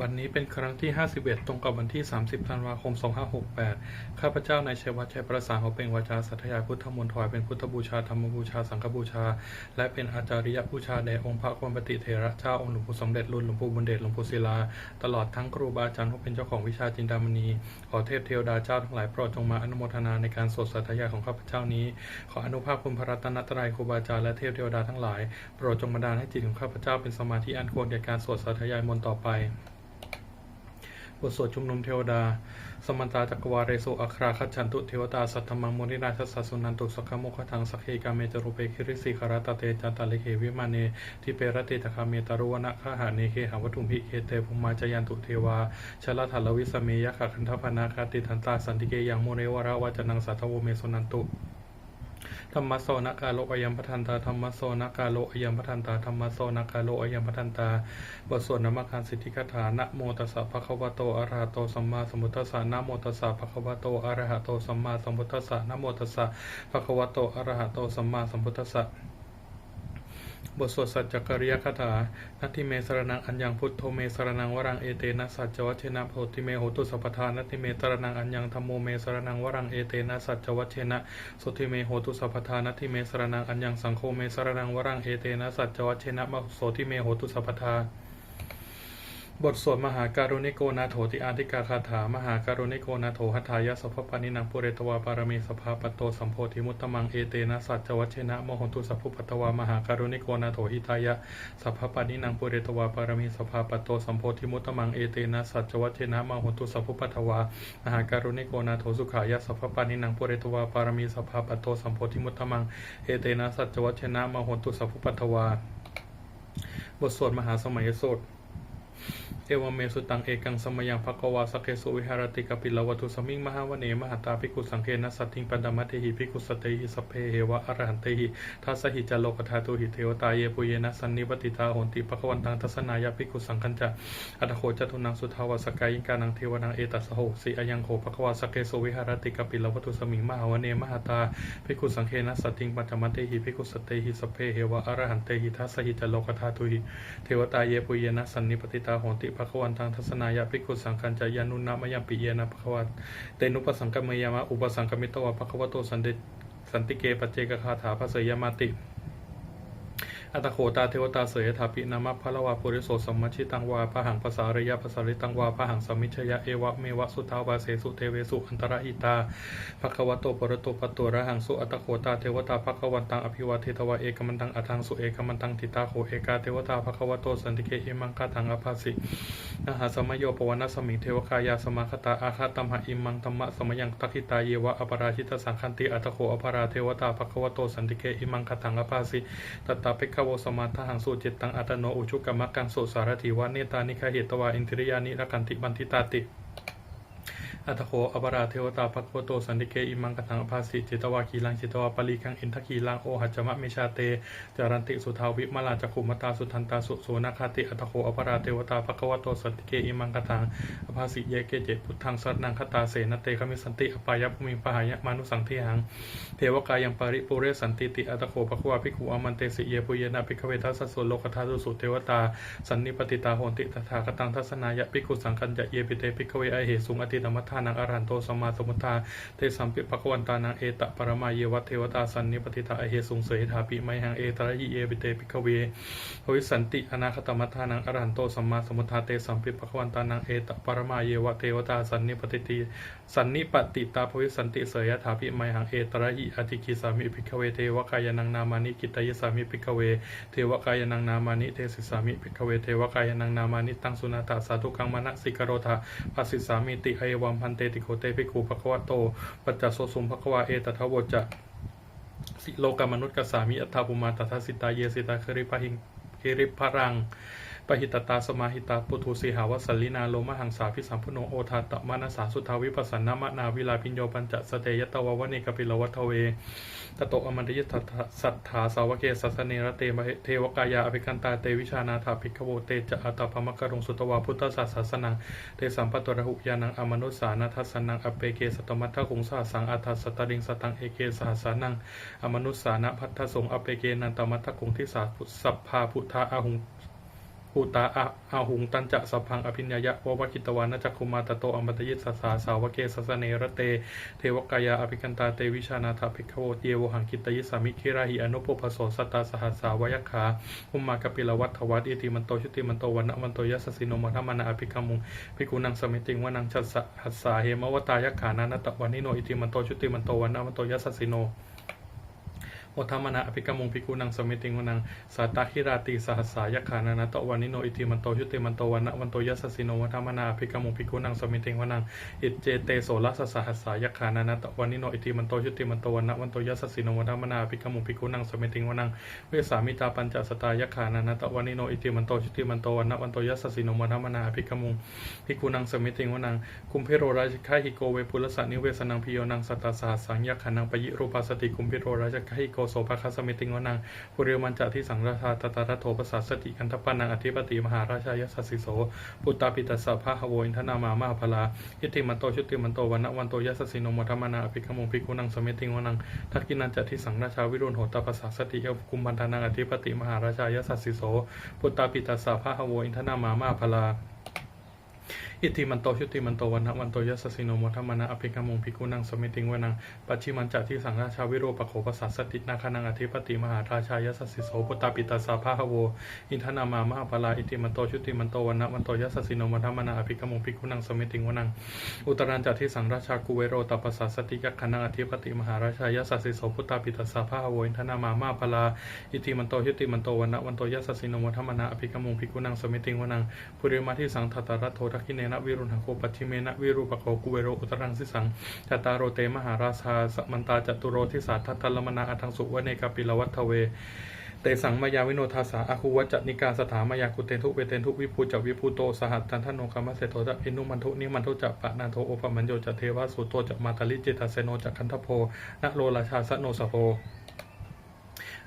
บัดนนี้เป็นครั้งที่ 51 ตรงกับวันที่ 30 ธันวาคม 2568 ข้าพเจ้านายชัยวัฒน์ชัยประสานเขาเป็นวาจาสัตยาพุทธมนต์ถวายเป็นพุทธบูชาธรรมบูชา สังฆบูชา และเป็นอาจาริยบูชาแด่องค์พระควรปฏิเถระเจ้าองค์หลวงปู่สมเด็จรุ่นหลวงปู่บุญเดชหลวงปู่ศิลา ตลอดทั้งครูบาอาจารย์ผู้เป็นเจ้าของวิชาจินดามณี ขอเทพเทวดาเจ้าทั้งหลายโปรดจงมาอนุโมทนาในการสวดสัตยาของข้าพเจ้านี้ ขออนุภาพคุณพระรัตนตรัยครูบาอาจารย์และเทพเทวดาทั้งหลายโปรดจงบันดาลให้จิตของข้าพเจ้าเป็นสมาธิอันควรแก่การสวดสัตยายมนต์ต่อไป บทสวดชุมนุมเทวดา สมันตาจักวาเรโสอัคราคัจฉันตุเทวตาสัทธมังมุนินาทัสสะสุนันตุสักขมุขทังสักเฮกาเมจรุเปคิริสิคาราตเตจันตาเลเควิมาเนทิเปรติตคาเมตารุวนะคาหาเนเคหาวัตุมหิเคเตภุมาจยันตุเทวาชลทัลวิสเมยะขะคันทพนาคาติทันตาสันติเกยังโมเรวราวาจนังสัทธโวเมสุนันตุ ธรรมโสนกาโลอยัมพัทันตาธรรมโสนกาโลอยัมพัทันตาธรรมโสนกาโลอยัมพัทันตาบทสวดนามการสิทธิคาถานะโมตัสสะภะคะวะโตอะระหะโตสัมมาสัมพุทธัสสะนะโมตัสสะภะคะวะโตอะระหะโตสัมมาสัมพุทธัสสะนะโมตัสสะภะคะวะโตอะระหะโตสัมมาสัมพุทธัสสะ บทสวดสัจจกริยคาถา นัตติเมสรนังอัญญังพุทโธเมสรนังวรังเอเตนะสัจจวัชเชนะโหติเมโหตุสัพพทานัตติเมสรนังอัญญังธรรมโมเมสรนังวรังเอเตนะสัจจวัชเชนะสุติเมโหตุสัพพทานัตติเมสรนังอัญญังสังโฆเมสรนังวรังเอเตนะสัจจวัชเชนะมะโสติเมโหตุสัพพทา บทสวดมหาการุณิโกนาโถติอาธิกาคาถา มหาการุณิโกนาโถหัตถายะสัพพปานินังปุเรตวาปารมีสภาปตโตสัมโพธิมุตตมังเอเตนะสัจจวัชเชนะโมหนตุสัพพุปัตวามหาการุณิโกนาโถหิตายะสัพพปานินังปุเรตวาปารมีสภาปตโตสัมโพธิมุตตมังเอเตนะสัจจวัชเชนะโมหนตุสัพพุปัตวามหาการุณิโกนาโถสุขายะสัพพปานินังปุเรตวาปารมีสภาปตโตสัมโพธิมุตตมังเอเตนะสัจจวัชเชนะโมหนตุสัพพุปัตตวาบทสวดมหาสมัยสูตร เอวเมสุตังเอกังสมยังภควาสเคสุวิหารติกปิลวัตุสมิงมหาวเนมหตาภิกขุสังเคนะสัตถิงปันดมัตเทหิภิกขุสตเตหิสพเพเหวะอรหันเตหิทัสสหิจโลกธาตุหิเทวตาเยปุเยนะสันนิปติตาโหนติภควันตังทัสนายะภิกขุสังคัญจะอัตโขจตุนังสุทาวสกายิงกานังเทวนังเอตัสโหสิอายังโขภควาสเคสุวิหารติกปิลวัตุสมิงมหาวเนมหตาภิกขุสังเคนะสัตถิงปันดมัตเทหิภิกขุสตเตหิสพเพเหวะอรหันเตหิทัสสหิจโลกธาตุหิเทวตาเยปุเยนะสันนิปติตาโหติภควันทางทัศนายะภิกขุสังคัญจายานุนะมยมปิเยนะภควัตเตนุปสังกมยามะอุปสังกมิตวะภควโตสันติสันติเกปเจกคาถาภเสยมาติ อัตโขตาเทวตาเสยถาปินามะพะละวาปุริโสสัมมัชิตังวาพระหังภาษาระยะภาษาริตังวาพระหังสมิชยะเอวะเมวะสุทาวาเสสุเทเวสุอันตระหิตาภควโตปรโตปตโตระหังสุอัตโขตาเทวตาภควันตังอภิวาเทตวะเอกมันตังอัทังสุเอกมันตังทิตาโขเอกาเทวตาภควโตสันติเกเอมังคาทังอภาสินหาสมโยปวนาสมิงเทวคายาสมาคตาอาคาตัมหะอิมังธรรมะสมยังตักขิตาเยวะอปราชิตสังคันติอัตโขอภราเทวตาภควโตสันติเกอิมังคาทังอภาสิตตาเปกขโวสมาทหังสุจิตตังอัตโนอุชุกรรมกังสุสารถิวาเนตานิคาเหตวาอินทริยานิรักันติบันทิตาติ อัตโขอปราเทวตาภควโตสันติเกอิมังกตังอภาสิจิตวาคีลังจิตวาปลีคังอินทคีลังโอหัจมะเมชาเตจารันติสุทาวิมาลาจักขุมตาสุทันตาสุโสนาคาติอัตโขอปราเทวตาภควโตสันติเกอิมังกตังอภาสิเยเกเจพุทธังสัตนังคตาเสนเตคมิสันติอปายภูมิปหายะมานุสังเทหังเทวกายังปาริปุเรสันติติอัตโขภควาภิกขุอามันเตสิเยปุเยนะภิกขเวทัสสะโสโลกธาตุสุเทวตาสันนิปติตาโหติตถาคตังทัสนายะภิกขุสังคัญจะเยปิเตภิกขเวไอเหสุงอติธรรมทานังอรันโตสัมมาสัมพุทธาเตสัมปิปภควันตานังเอตะปรมาเยวัตเทวตาสันนิปติตาไอเหสุงเสหิทาปิไมหังเอตระยิเยปิเตภิกขเวภวิสันติอนาคตมัทานังอรันโตสัมมาสัมพุทธาเตสัมปิปภควันตานังเอตะปรมาเยวะเทวตาสันนิปติติสันนิปติตาภวิสันติเสยถาปิไมหังเอตระยิอติคิสามิภิกขเวเทวกายนังนามานิกิตยสามิภิกขเวเทวกายนังนามานิเทศิสามิภิกขเวเทวกายนังนามานิตังสุนาตาสาธุกังมณสิกโรธาปัสสิสามิติไอวัมพันเตติโคเตภิกขุภควโต ปัจจโสสุมภควาเอตทะโวจะสิโลกามนุษย์กสามิอัตถาภูมาตถาสิตาเยสิตาคริปหิงคริพรัง ปหิตตาสมาหิตาปุถุสีหาวสลินาโลมหังสาพิสัมพุโนโอทาตมานาสาสุทาวิปัสสนามะนาวิลาพิญโยปัญจสเตยตววเนกปิลวัทเวตโตอมันตยสัทธาสัทธาสาวเกสัสเนระเตมเทวกายาอภิกันตาเตวิชานาถาภิกขโวเตจะอัตตาภมกรงสุตวาพุทธศาสสนังเตสัมปตระหุยานังอมนุสานาทัสนังอเปเกสตมัทธคุงสาสังอัฏฐสตริงสตังเอเกสหสานังอมนุสานะพัทธสงอเปเกนันตมัทธคุงทิสาสัพพาพุทธาอาหุง ภูตาอะอาหุงตันจะสัพังอภิญญายะววคิตวานะจักคุมาตโตอมตยิสสาสาวเกสสเนระเต เทวกายาอภิกันตาเตวิชานาถภิกขโวเตโวหังกิตยิสามิคิราหิอนุปปโสสตาสหัสสาวยคขาอุมมากปิลวัตถวัตอิติมันโตชุติมันโตวันมันโตยัสสสิโนมัทมานาอภิกมุงภิกุนังสมิติงวนังชัสสะหัสสาเหมวตายขานานัตตวันนิโนอิติมันโตชุติมันโตวันมันโตยัสสสิโน โอทามนะอภิกรรมุงภิกุนังสมิติงวนังสัตตาคิราติสหัสสายขานานาตวานิโนอิติมันโตชุติมันโตวันะวันโตยัสสิโนวัฒมนาอภิกรรมุงภิกุนังสมิติงวนังอิเจเตโสลัสสหัสสายขานานาตวานิโนอิติมันโตชุติมันโตวันะวันโตยัสสิโนวัฒมนาอภิกรรมุงภิกุนังสมิติงวนังเวสามิตาปัญจสตายขานานาตวานิโนอิติมันโตชุติมันโตวันะวันโตยัสสิโนวัฒมนาอภิกรรมุงภิกุนังสมิติงวนังคุมเพโรราชคาหิโกเวปุลสะนิเวสนังพิโยนังสัตตาสหัสสังยขานังปยิรูปาสติคุมเพโรราชคาหิโกโสภคสมิติงวนังปุเรมันจะที่สังราชาตตารัโถปัสสสติกันทปนังอธิปติมหาราชายสัสสิโสปุตตาปิตัสสะพะหโวอินทนามามาพลาอิติมันโตชุติมันโตวันนะวันโตยัสสิโนมทัมมานาอภิกขมงภิกุนังสมเมติงวนังทักกินันจะที่สังราชาวิรุณโหตปัสสสติเอวกุมพันธนังอธิปติมหาราชายสัสสิโสปุตตาปิตัสสะพะหโวอินทนามามาพลา อิติมันโตชุติมันโตวันนะวันโตยัสสิโนมทัมมานาอภิกขมงภิกุนังสมเมติงวนังปัจฉิมันจะที่สังราชาวิโรปโขปสัสสตินาคานังอธิปติมหาราชายสัสสิโสปุตตาปิตัสสะพะหโวอินทนามามหาปลาอิติมันโตชุติมันโตวันนะวันโตยัสสิโนมันธรรมนาอภิกรมงภิกุนังสมิติงวนังอุตรันจัที่สังราชากุเวโรตัปปสสสติยักขนังอธิปติมหาราชายัสสิโสพุตตาปิตัสสะพะโวอินทนามามหาปลาอิติมันโตชุติมันโตวันนะวันโตยัสสิโนมันธรรมนาอภิกรมงภิกขุนังสมิติงวนังปุริมาที่สังทัตตารัตโททักขิเนนะวิรุณหโคปัจฉิเมนะวิรูปโคกุเวโรอุตรังสิสังทัตตาโรเตมหาราชาสมันตาจตุโรทิสาทัตตลมนาอัทังสุวเนกาปิลวัตทเวเตสังมายาวิโนทาสาอาคูวัจจนิกาสถามายากุเตนทุเวเตนทุวิภูจักวิภูโตสหัสจันทโนคามัสเสโตจะพินุมันทุนิมันทุจักปะนาโทโอปมัญโยจะเทวสุโตจะมาตาลิจิตาเซโนจะคันทโพนะโลราชาสโนสโพ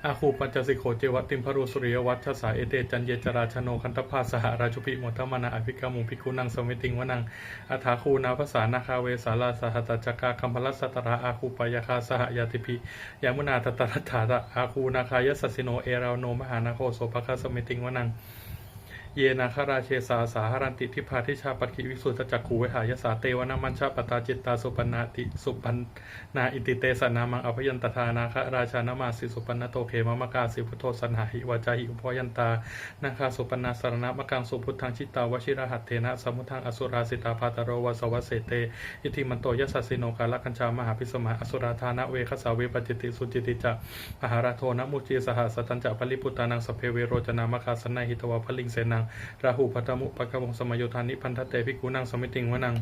อาคูปัญจสิโขเจวติมพรุสุริยวัชสาเอเตจันเยจราชโนคันตพาสหราชุพิมทมนาอภิกามุภิกุนังสมิติงวนังอัฐาคูนาภาษานาคาเวสาลาสหัตจักาคัมพลัสสตระอาคูปยาคาสหยาติพิยามุนาตตรัตถาตะอาคูนาคายสสสิโนเอราโนมหานาโคโสภคสมิติงวนัง เยนาคราเชสาสาหารันติทิพาทิชาปัจขิวิสุทธจักขูเวหายสาเตวนามันชาปตาจิตตาสุปนาติสุปันนาอิติเตสนามังอภยันตทานาคราชานามาสิสุปันนโตเขมมะกาสิพุทโธสันหาหิวาจาหิอุพยันตานาคาสุปนาสารณมะกังสุพุทธังชิตาวชิระหัตเทนะสมุทังอสุราสิตาภาตโรวสวัสเสเตอิทิมันโตยัสสสิโนกาลกัญชามหาพิสมาอสุราธานะเวคสาเวปจิติสุจิติจะอาหาราโทนะมุจีสหสตัญจะพลิพุตานังสเพเวโรจนามคาสนัยหิตวาพลิงเสนังราหูพัตมุปะกวงสมโยธานิพันธเตภิกุนังสมิติงวนัง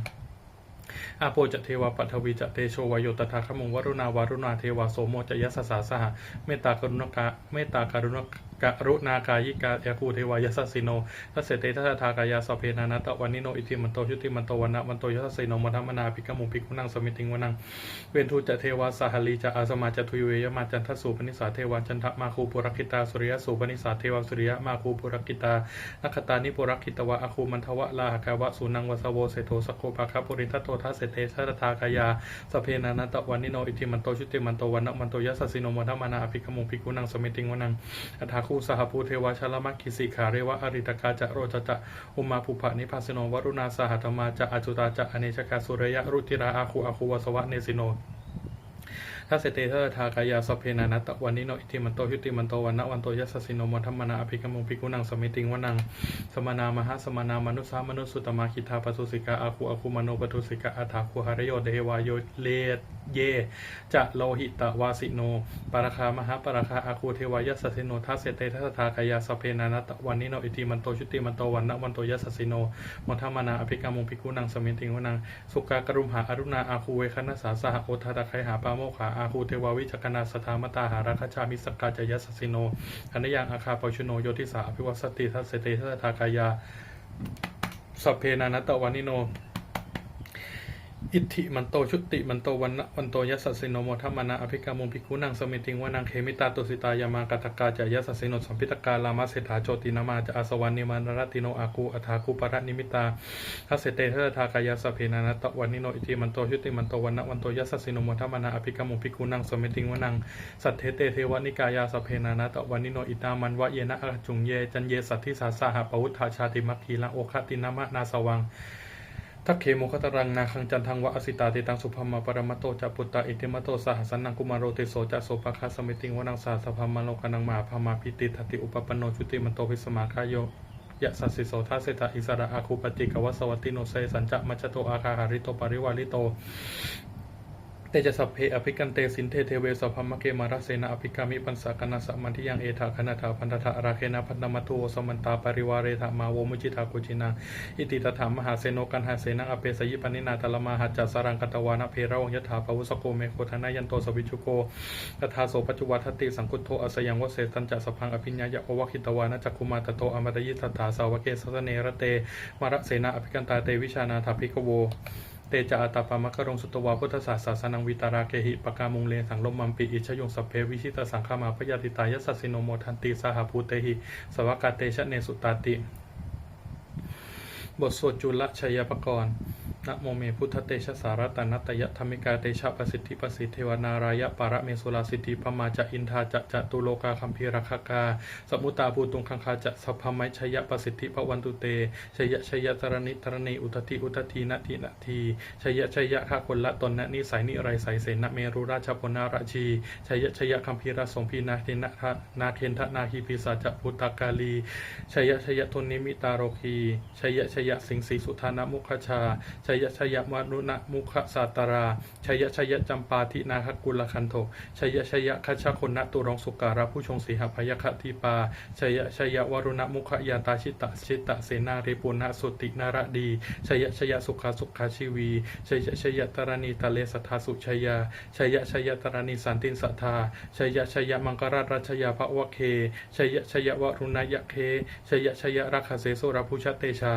อาโปจะเทวาปัทวีจะเตโชวโยตถาคมงวรุณาวารุณาเทวาโสโมจะยัสสาสหะเมตตากรุณกะเมตตาการุณกะ กรุณากายิกาเอคูเทวายัสสสิโนทัสเสเตทัสทากายาสเพนานตะวันนิโนอิติมันโตชุติมันโตวันนะมันโตยัสสสิโนมัทมนาภิกขมุภิกขุนังสมิติงวนังเวนทูจะเทวาสหลีจะอาสมาจะทุยเวยมาจันทสุปนิสาเทวาจันทมาคูปุรคิตาสุริยสุปนิสาเทวาสุริยมาคูปุรคิตานัคตานิปุรคิตวะอาคูมันทวะลาหกาวะสุนังวสโวเสโทสโคภาคาปุริทัตโตทัสเสเตทัตถากายาสเพนานัตะวันนิโนอิติมันโตชุติมันโตวันนะมันโตยัสสสิโนมัทมนาภิกขมุภิกขุนังสมิติงวนังอัฏฐาคสหภูเทวชลมัคคิสิขาเรวะอริตกาจะโรจจะอุมาภูภนิพาสโนวรุณาสหัตมาจะอจุตาจะอเนชกาสุรยะรุติราอาคูอาคูวสวะเนสิโน ถ้าเสเตทัสทากายาสเพนานัตตะวันนิโนอิติมันโตชุติมันโตวันนะวันโตยัสสิโนมัทมนาอภิกรมงภิกุนังสมิติงวนังสมนามหาสมนามนุสามนุสสุตมาคิทาปสุสิกาอาคูอาคูมโนปทุสิกาอาถาคูหารโยเดวายโยเลเยจะโลหิตวาสิโนปาราคามหาปาราคาอาคูเทวายัสสิโนทัสเสเตทัสทากายาสเพนานัตตะวันนิโนอิติมันโตชุติมันโตวันนะวันโตยัสสิโนมัทมนาอภิกรมงภิกุนังสมิติงวนังสุกากรุมหาอรุณาอาคูเวคณสาสหโอทาตะไคหาปาโมขาอาคูเทวาวิจกนาสถามตาหาราคชามิสกาจยัสสสิโนอันยังอาคาปชุโนโยติสาภิวัสติทัสเตทัสทากายาสัพเพนานตตะวันนิโน อิทธิมันโตชุติมันโตวันนะวันโตยัสสสิโนโมทัมมนาอภิกามุมภิกขุนังสมิติงวานังเคมิตาตุสิตายามากัตกาจะยัสสสิโนสัมพิตกาลามาเสถาโจตินามาจะอาสวันนิมานรติโนอากูอัฐาคูปะระนิมิตาทัสเสเตทัสทากายาสพเพนานะตะวันนิโนอิทธิมันโตชุติมันโตวันนะวันโตยัสสสิโนโมทัมมนาอภิกามุมภิกขุนังสมิติงวานังสัทเทเตเทวนิกายาสพเพนานะตะวันนิโนอิตามันวะเยนะอจุงเยจันเยสัทธิสาสาหะปวุฒาชาติมัคคีละโอคตินามะนาสวัง ทักเขโมคตรังนาคังจันทังวะอสิตาติตังสุภมมาปรมัตโตจัปุตตะอิติมโตสหัสนังกุมารโรติโสจะโสปะคาสมิติงวนังสาสภามโลกนังมหาพามาพิติทัติอุปปนโนจุติมันโตพิสมาคายโยยะสัสสิโสทัสเสตอิสระอาคูปติกวัสวัตติโนเซสัญจะมัจโตอาคาหาริโตปริวาริโต เตจะสัพเพอภิกันเตสินเทเทเวสพพมะเกมาราเสนาอภิกามิปันสากนาสัมมันทิยังเอถาคณาถาพันธะราเคนะพันธมัตุโวสมันตาปริวาเรธามาโวมุจิตากุจินาอิติตถามหาเสโนกันหาเสนังอเปสยิปนินาตลมาหัจจสรังกตวานะเพระวงยถาปวุสโกเมโคธนายันโตสวิชุโกตถาโสปัจจุวัตติสังคุตโทอสยังวเสตันจะสพังอภิญญายะโอวคิตวานะจักคุมาตโตอมตยิตถาสาวเกสสเนระเตมารเสนาอภิกันตาเตวิชานาถาภิกโว เตจาอัตาปามะกรงสุตวาพุทธศาสสนังวิตาราเกหิปกามุงเลสังลมมัมปิอิชยงสัพเพวิชิตสังฆามาพยาติตายสสสิโนโมทันติสหภูเตหิสวากาเตชะเนสุตาติ บทสวดจุลชัยปกรณ์ นะโมเมพุทธเตชะสารตนัตยะธรรมิกาเตชะประสิทธิประสิทธิเทวนารายะปารเมสุลาสิทธิพมาจะอินทาจะจะตุโลกาคัมภีรคกาสมุตาภูตุงคังคาจะสัพพมัยชยะประสิทธิพวันตุเตชยะชยะตรณิตรณีอุทธิอุทธีนาทีนาทีชยะชยะข้าคนละตนนะนิสัยนิไรใสเสนเมรุราชพนาราชีชยะชยะคัมภีรสงพีนาทินะทะนาเคนทะนาคีพิสาจะพุตตากาลีชยะชยะทนนิมิตาโรคีชยะชยะสิงสีสุธานะมุขชาชยชยมนุนะมุขสาตรา ชยชยจำปาทินาคกุลคันโทชยชยคัชคนะตุรองสุการะผู้ชงสีหพยคติปา ชยชยวรุณมุขยาตาชิตะชิตะเสนาเรปุณะสุตินารดี ชยชยสุขาสุขาชีวี ชยชยตรณีตะเลสัทธาสุชยา ชยชยตรณีสันตินสัทธา ชยชยมังกรราชยาภวะเค ชยชยวรุณยะเค ชยชยรักขเสสุรพุชเตชา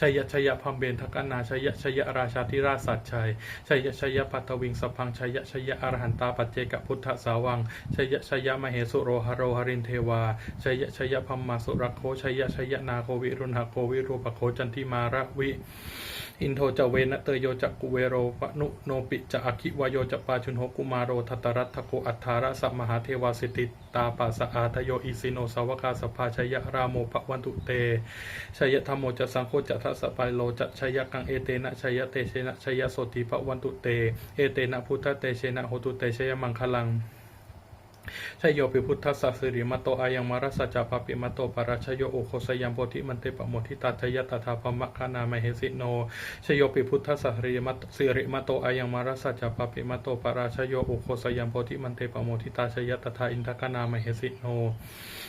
ชัยชยพัมเบนทกนาชัยชยราชาธิราชสัจชัยชัยชยปัทวิงสพังชัยชยอรหันตาปัจเจกพุทธสาวังชัยชยมเหสุโรหโรหรินเทวาชัยชยพัมมาสุรโคชัยชยนาโควิรุณหโควิรูปโคจันทิมาระวิ อินโทจะเวนะเตโยจะกุเวโรปนุโนปิจะอคิวโยจะปาชุนโหกุมาโรทัตรัตถโกอัฏฐาระสัมมหาเทวาสิติตาปัสสะอาทโยอิสิโนสาวกาสภาชยรามโมภวันตุเตชยธรรมโมจะสังโฆจะทัสปายโลจะชยกังเอเตนะชยเตเชนะชยโสติภวันตุเต เอเตนะพุทธเตเชนะโหตุเตชยมังคลัง ชยโยปิพุทธัสสะสิริมตโตอายังมารัสสะจาปปิมตโตปราชโยโอโคสยังโพธิมันเตปะโมทิตาชยตถาภมะคานามเหสิโนชโยปิพุทธัสสะสิริมัตสิริมตโตอายังมารัสสะจาปปิมตโตปราชโยโอโคสยังโพธิมันเตปะโมทิตาชยตถาอินทกานามเหสิโน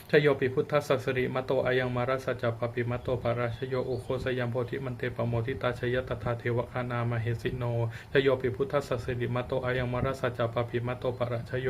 ชโยปิพุทธัสสะสิริมตโตอายังมารัสสะจาปปิมตโตปราชโยโอโคสยังโพธิมันเตปะโมทิตาชยตถาเทวคานามเหสิโนชโยปิพุทธัสสะสิริมตโตอายังมารัสสะจาปปิมตโตปราชโย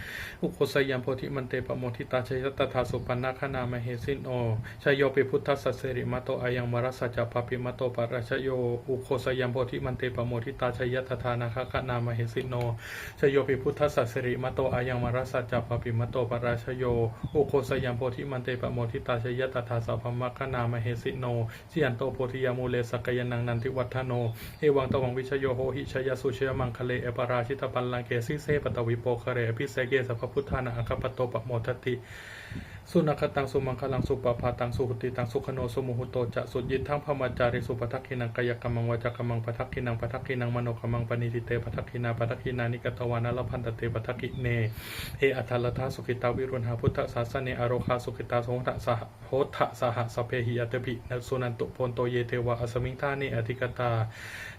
อุโคสยัมโพธิมันเตปโมทิตาชยตถาสุปันนาคานามเหสินโอชยโยปิพุทธัสสะเสริมาโตอายังมรัสสะจัปปปิมาโตปราชโยอุโคสยัมโพธิมันเตปโมทิตาชยตถานาคคานามเหสินโนชยโยปิพุทธัสสะเสริมาโตอายังมรัสสะจัปปปิมาโตปราชโยอุโคสยัมโพธิมันเตปโมทิตาชยตถาสัพพมะคานามเหสินโนสิยันโตโพธิยามูเลสกยนังนันทิวัฒโนเอวังตวังวิชโยโหหิชยสุชยมังคะเลเอปราชิตปัลลังเกสิเสปตวิโปคะเรอภิเสเกสัพพุทธานะอังคปโตปโมทติ สุนัขตังสุมังคลังสุปปาตังสุหุติตังสุขโนสุมุหุโตจะสุยิทังพมจาริสุปทักขินังกายกรรมังวาจากรรมังปทักขินังปทักขินังมโนกรรมังปณิติเตปทักขินาปทักขินานิกตวานะละพันตเตปทักขิเนเออัทลทาสุขิตาวิรุณหาพุทธศาสเนอโรคาสุขิตาสงทะสหโหทะสหสเพหิอัตปินสุนันตุพนโตเยเทวะอสมิงธาเนอธิกตา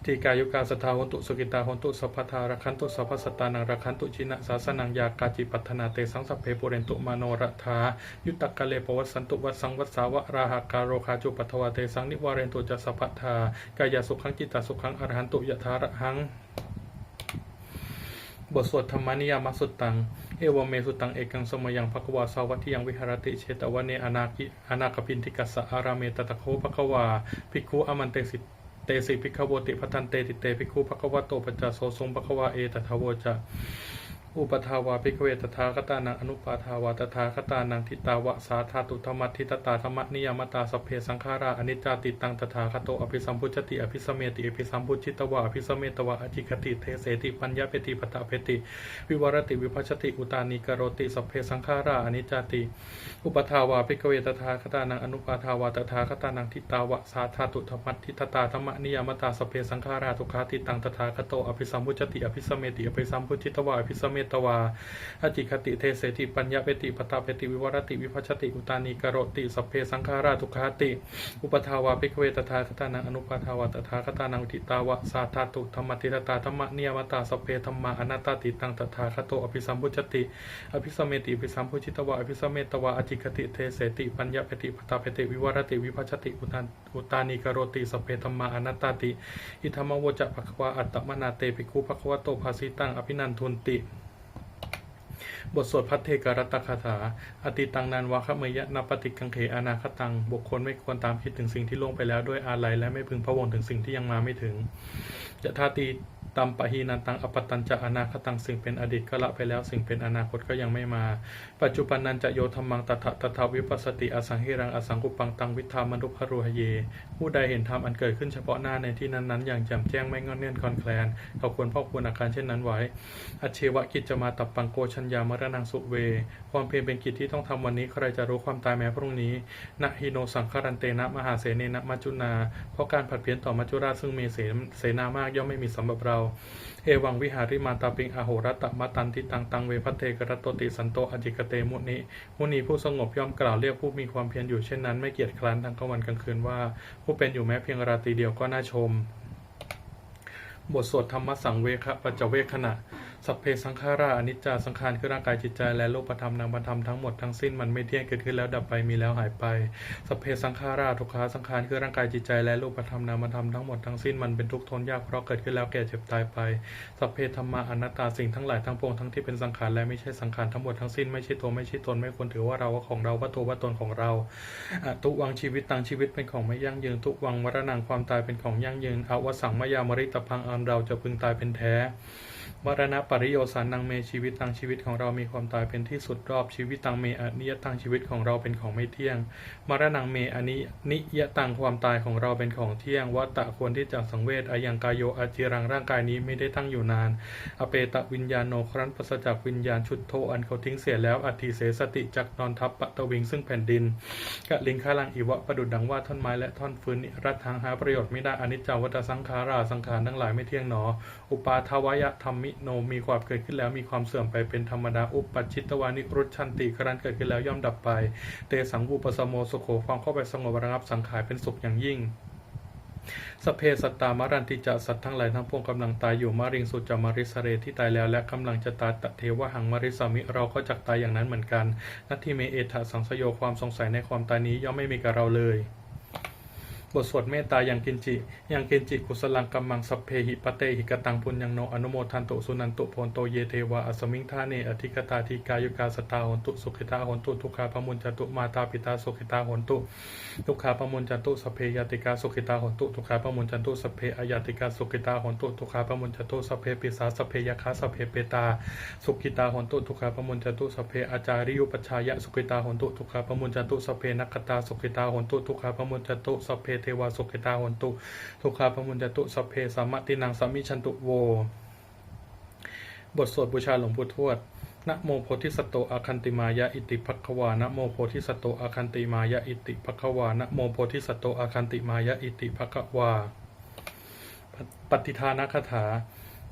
ทีกายุกาสทาหนตุสุกิตาหนตุสัพพทารักขันตุสัพพสตานังรักขันตุจินะสาสนังยากาจิปัฏนาเตสังสเพปุเรนตุมโนรถายุตตะกะเลปวัสสันตุวัสสังวัสสาวะราหาการโรคาจุปัทวาเตสังนิวาเรนตุจัสสะพัทธากายาสุขังจิตตสุขังอรหันตุยะถาระหังบทสวดธรรมนิยามสุตตัง เอวเมสุตังเอกังสมยังภควาสาวัติยังวิหารติเชตวันเนอนาคิอนาคปินทิกัสสะอาราเมตตะโคภควาภิกขุอมันเตสิเตสิภิกขโวติพัทันเตติเตภิกขุภควโตปัจจโสทรงภควาเอตถาวจะ อุปทาวาภิกเวตถาคตานังอนุปาทาวาตถาคตานังทิตาวะสาธาตุธรรมทิตตาธรรมนิยมตาสเพสังขาราอนิจจติตังตถาคโตอภิสัมพุชติอภิสมเมติอภิสัมพุชิตวะอภิสมเมตวะอจิกติเทเสติปัญญาเปติปตาเพติวิวรติวิพัชติอุตานิกโรติสเพสังขาราอนิจจติ อุปทาวาภิกเวตถาคตานังอนุปาทาวาตถาคตานังทิตาวะสาธาตุธรรมทิตตาธรรมนิยมตาสเพสังขาราทุกขาติตังตถาคโตอภิสัมพุชติอภิสมเมติอภิสัมพุชิตวะอภิสเมตวะอจิคติเทเสติปัญญาเปติปตาเปติวิวรติวิพัชติอุตานีกรติสัพเพสังขาราทุกขาติ อุปทาวาภิกเวตถาคตานังอนุปทาวาตถาคตานังทิตาวะสาธาตุธรรมติตตาธรรมเนิยมตาสัพเพธรรมาอนัตติตังตถาคโตอภิสัมพุชติ อภิสเมติอภิสัมพุชิตวะอภิสเมตวะอจิคติเทเสติปัญญาเปติปตาเปติวิวรติวิพัชติอุตาอุตานีกรติสัพเพธรรมาอนัตตติ อิธรรมโวจะภควาอัตตมนาเตภิกขุภควโตภาสิตังอภินันทุนติ บทสวดพัทเทกรัตคาถา อติตังนันวาคเมยะนปฏิกังเขอนาคตัง บุคคลไม่ควรตามคิดถึงสิ่งที่ล่วงไปแล้วด้วยอาลัยและไม่พึงพะวงถึงสิ่งที่ยังมาไม่ถึงจะทาตี ตัมปะหีนันตังอปตันจะอนาคตังสิ่งเป็นอดีตก็ละไปแล้วสิ่งเป็นอนาคตก็ยังไม่มา ปัจจุบันนันจะโยธรรมังตถะตถาวิปัสสติอสังหิรังอสังกุปังตังวิธามนุภรุหเย ผู้ใดเห็นธรรมอันเกิดขึ้นเฉพาะหน้าในที่นั้นๆ อย่างแจ่มแจ้งไม่งอนเนื่อนคลอนแคลนเขาควรพ่อควรอาการเช่นนั้นไว้ อเชวะกิจจะมาตับปังโกชัญญามรณังสุเว ความเพียรเป็นกิจที่ต้องทำวันนี้ใครจะรู้ความตายแม้พรุ่งนี้นะฮิโนสังคารันเตนะมหาเสเนนะมัจจุนา เพราะการผัดเพี้ยนต่อมัจจุราชซึ่งมีเสเสนามากย่อมไม่มีสำหรับเราเอวังวิหาริมาตาปิงอโหรัตมตันทิตังตังเวพัเตกรตโตติสันโตอจิกเตมุนิมุนีผู้สงบย่อมกล่าวเรียกผู้มีความเพียรอยู่เช่นนั้นไม่เกียจคร้านทั้งกลางวันกลางคืนว่า ผู้เป็นอยู่แม้เพียงราตรีเดียวก็น่าชม บทสวดธรรมสังเวคปัจเวคขณะ สัพเพสังขาราอนิจจาสังขารคือร่างกายจิตใจและโลกธรรมนามธรรมทั้งหมดทั้งสิ้นมันไม่เที่ยงเกิดขึ้นแล้วดับไปมีแล้วหายไป สัพเพสังขาราทุกขาสังขารคือร่างกายจิตใจและรูปธรรมนามธรรมทั้งหมดทั้งสิ้นมันเป็นทุกข์ทนยากเพราะเกิดขึ้นแล้วแก่เจ็บตายไป สัพเพธรรมาอนัตตาสิ่งทั้งหลายทั้งปวงทั้งที่เป็นสังขารและไม่ใช่สังขารทั้งหมดทั้งสิ้นไม่ใช่ตัวไม่ใช่ตนไม่ควรถือว่าเราว่าของเราว่าตัวว่าตนของเราอะทุกวังชีวิตต่างชีวิตเป็นของไม่ยั่งยืน ทุกวังมรณะความตายเป็นของยั่งยืนอวสังมายามริตพังอันเราจะพึงตายเป็นแท้ มรณะปริโยสานังเมชีวิตตังชีวิตของเรามีความตายเป็นที่สุดรอบชีวิตตังเมอนิยตังชีวิตของเราเป็นของไม่เที่ยง มรณะเมอนินิยตังความตายของเราเป็นของเที่ยงวัตตะควรที่จะสังเวชอายังกายโยอาจิรังร่างกายนี้ไม่ได้ตั้งอยู่นาน อเปตะวิญญาณโนครั้นปราศจากวิญญาณชุดโทอันเขาทิ้งเสียแล้วอัติเสสติจักนอนทับปะตะวิงซึ่งแผ่นดินกะลิงคาลังอิวะประดุดดังว่าท่อนไม้และท่อนฟืนรัตทางหาประโยชน์ไม่ได้อนิจจาวัตสังขาราสังขารทั้งหลายไม่เที่ยงหนอ อุปาทวายะธรรมิโนมีความเกิดขึ้นแล้วมีความเสื่อมไปเป็นธรรมดาอุปปัชชิตวานิรุชันติครั้นเกิดขึ้นแล้วย่อมดับไป เตสังวูปสโมสุโขความเข้าไปสงบระงับสังขารเป็นสุขอย่างยิ่งสเพสัตตามรันติจะสัตว์ทั้งหลายทั้งปวงกำลังตายอยู่มาริงสุจามาริสเรที่ตายแล้วและกำลังจะตายตะเทวะหังมาริสามิเราก็จักตายอย่างนั้นเหมือนกัน นัตทิเมเอถะสังสโยความสงสัยในความตายนี้ย่อมไม่มีกับเราเลย บทสวดเมตตาอย่างกินจิ อย่างกินจิกุสลังกัมมังสัพเพหิปะเตหิกตังปุญญังโนอนุโมทันตุสุนันตุโพนโตเยเทวะอสมิงทาเนอธิกตาธิกายุกาสตาหนตุสุขิตาหนตุทุกขาพมุญจตุมาตาปิตาสุขิตาหนตุทุกขาพมุญจตุสัพเพยติกาสุขิตาหนตุทุกขาพมุญจตุสัพเพอยติกาสุขิตาหนตุทุกขาพมุญจตุสัพเพปิสาสัพเพยคาสัพเพเปตาสุขิตาหนตุทุกขาพมุญจตุสัพเพอาจาริยุปชายะสุขิตาหนตุทุกขาพมุญจตุสัพเพนักตาสุขิตาหนตุทุกขาพมุญจตุสัพเพเทวาสุขิตาหนตุ ทุกขาพมุญจตุสเพสัมมตินังสามมิชันตุโว บทสวดบูชาหลวงปู่ทวดนะโมโพธิสัตโตอาคันติมายะอิติภัควานะโมโพธิสัตโตอาคันติมายะอิติภัควานะโมโพธิสัตโตอาคันติมายะอิติภัควา ปฏิทานคาถา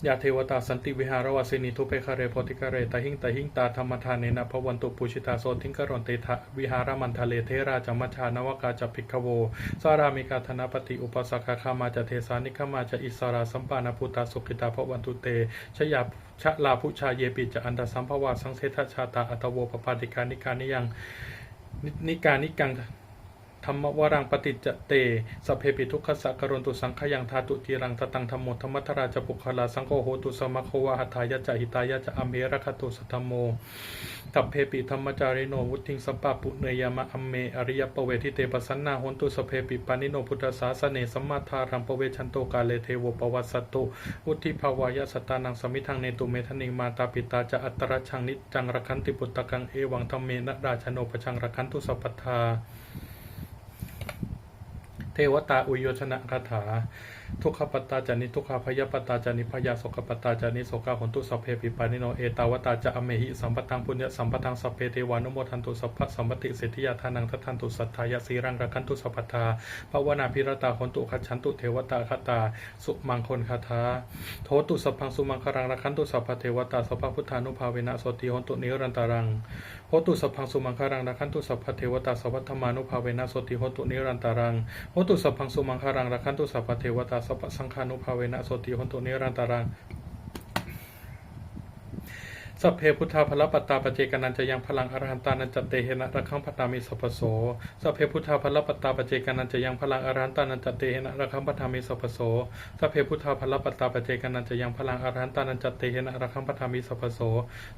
ยาเทวตาสันติวิหารวสินีทุเปคาเรโพธิกาเรตหิงตหิงตาธรรมทานเนนะพวันตุปุชิตาโสทิงกรอนเตทะวิหารมันทะเลเทราจมัชานวกาจภิกโว สารามิกาธนปฏิอุปสักาคามาจะเทสานิคมาจะอิสราสัมปานาภูตาสุขิตาพวันตุเตชยาชะลาภุชาเยปิจะอันดาสัมภวาสังเสทชาตาอัตโวปปาติกานิการนิยังนิการนิกัง ธรรมวรังปฏิจเตสเพปิทุกขสะกรณตุสังขยังทาตุจีรังตตังธรรมโมธรรมทราจปุคลาสังโฆโหตุสมะโควะหัตายะจะหิตายะจะอเมรคตุสัทธมโมตัพเพปิธรรมจาริโนวุติงสัปปะปุเนยามะอเมอริยปเวทิเตปสันนาโหนตุสเพปิปานิโนพุทธสาสเนสัมมาทารังปเวชันโตกาเลเทวปวัสสตุวุติภาวายะสตานังสมิทังเนตุเมทนิงมาตาปิตาจะอัตตรชังนิจจังรคันติปุตตะกังเอวังธรรมเมนะราชโนปชังรคันตุสัพพทา เทวตาอุโยชนะคาถา ทุกขปตตาจานิทุกขพยปตตาจานิพยาโสกปตตาจานิโสกาหนตุสัพเพปิปานิโนเอตาวตาจะอเมหิสัมปตังปุญญสัมปตังสัพเพเทวานุโมทันตุสัพพะสัมปติเศรษฐิยาทานังทัทันตุสัทธายสีรังรักันตุสัพพทาภาวนาพิรตาหนตุขัจฉันตุเทวตาคตา สุมังคลคาถาโทตุสัพพังสุมังคารังรักันตุสัพพะเทวตาสัพพะพุทธานุภาเวนะสติหนตุนิรันตารังโหตุสัพพังสุมังคารังรัคันตุสัพพะเทวตาสัพพธรรมานุภาเวนะสติโหตุนิรันตารังโหตุสัพพังสุมังคารังรัคันตุสัพพเทวตาสัพสังฆานุภาเวนะโสติหนตุนิรันตารัง สัพเพพุทธาภลปัตตาปเจกนันจะยังพลังอรหันตานันจเตเหนะระคังปตามิสัพโสสัพเพพุทธาภลปัตตาปเจกนันจะยังพลังอรหันตานันจเตเหนะระคังปตามิสัพโสสัพเพพุทธาภลปัตตาปเจกนันจะยังพลังอรหันตานันจเตเหนะระคังปตามิสัพโส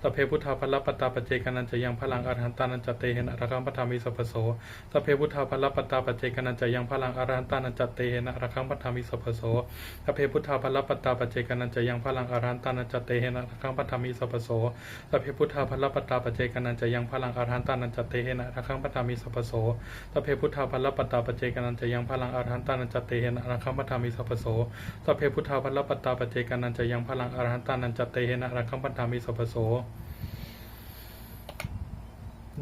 สัพเพพุทธาภลปัตตาปเจกนันจะยังพลังอรหันตานันจเตเหนะระคังปตามิสัพโสสัพเพพุทธาภลปัตตาปเจกนันจะยังพลังอรหันตานันจเตเหนะระคังปตามิสัพโสสัพเพพุทธาภลปัตตาปเจกนันจะยังพลังอรหันตานันจเตเหนะระคังปตามิสัพพโสสัพเพพุทธาภลปตาปเจกันันจะยังพลังอาทันตานันจเตเหนะระคังปตามิสัพโสสัพเพพุทธาภลปตาปเจกันันจะยังพลังอาทันตานันจเตเหนะระคังปตามิสัพโสสัพเพพุทธาภลปตาปเจกันันจะยังพลังอาทันตานันจเตเหนะระคังปตามิสัพโส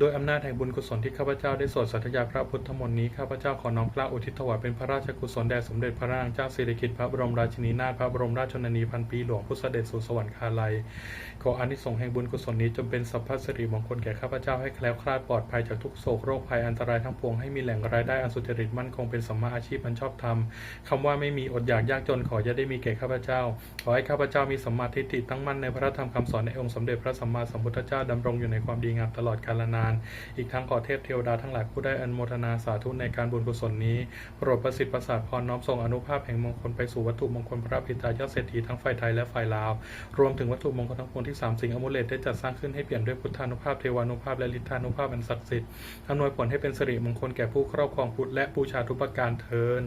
โดยอำนาจแห่งบุญกุศลที่ข้าพเจ้าได้สวดสัตยาพระพุทธมนต์นี้ข้าพเจ้าขอน้อมกล้าอุทิศถวายเป็นพระราชกุศลแด่สมเด็จพระนางเจ้าสิริกิติ์พระบรมราชินีนาถพระบรมราชชนนีพันปีหลวงผู้เสด็จสู่สวรรคาลัยขออานิสงส์แห่งบุญกุศลนี้จงเป็นสัพพะสิริมงคลแก่ข้าพเจ้าให้แคล้วคลาดปลอดภัยจากทุกโศกโรคภัยอันตรายทั้งปวงให้มีแหล่งรายได้อันสุจริตมั่นคงเป็นสัมมาอาชีพอันชอบธรรมคำว่าไม่มีอดอยากยากจนขออย่าได้มีแก่ข้าพเจ้า ขอให้ข้าพเจ้ามีสัมมาทิฏฐิตั้งมั่นในพระธรรมคำสอนในองค์สมเด็จพระสัมมาสัมพุทธเจ้าดำรงอยู่ในความดีงามตลอดกาลนานอีกทั้งขอเทพเทวดาทั้งหลายผู้ได้อนโมทนาสาธุในการบุญกุศลนี้โปรดประสิทธิ์ประสาทพรน้อมส่งอนุภาพแห่งมงคลไปสู่วัตถุมงคลพระพิตายอดเศรษฐีทั้งฝ่ายไทยและฝ่ายลาว รวมถึงวัตถุมงคลทั้งปวงที่สามสิ่งอมุเลตได้จัดสร้างขึ้นให้เปลี่ยนด้วยพุทธานุภาพเทวานุภาพและฤทธานุภาพอันศักดิ์สิทธิ์อำนวยผลให้เป็นสิริมงคลแก่ผู้ครอบครองพุทธและบูชาทุกประการเทิน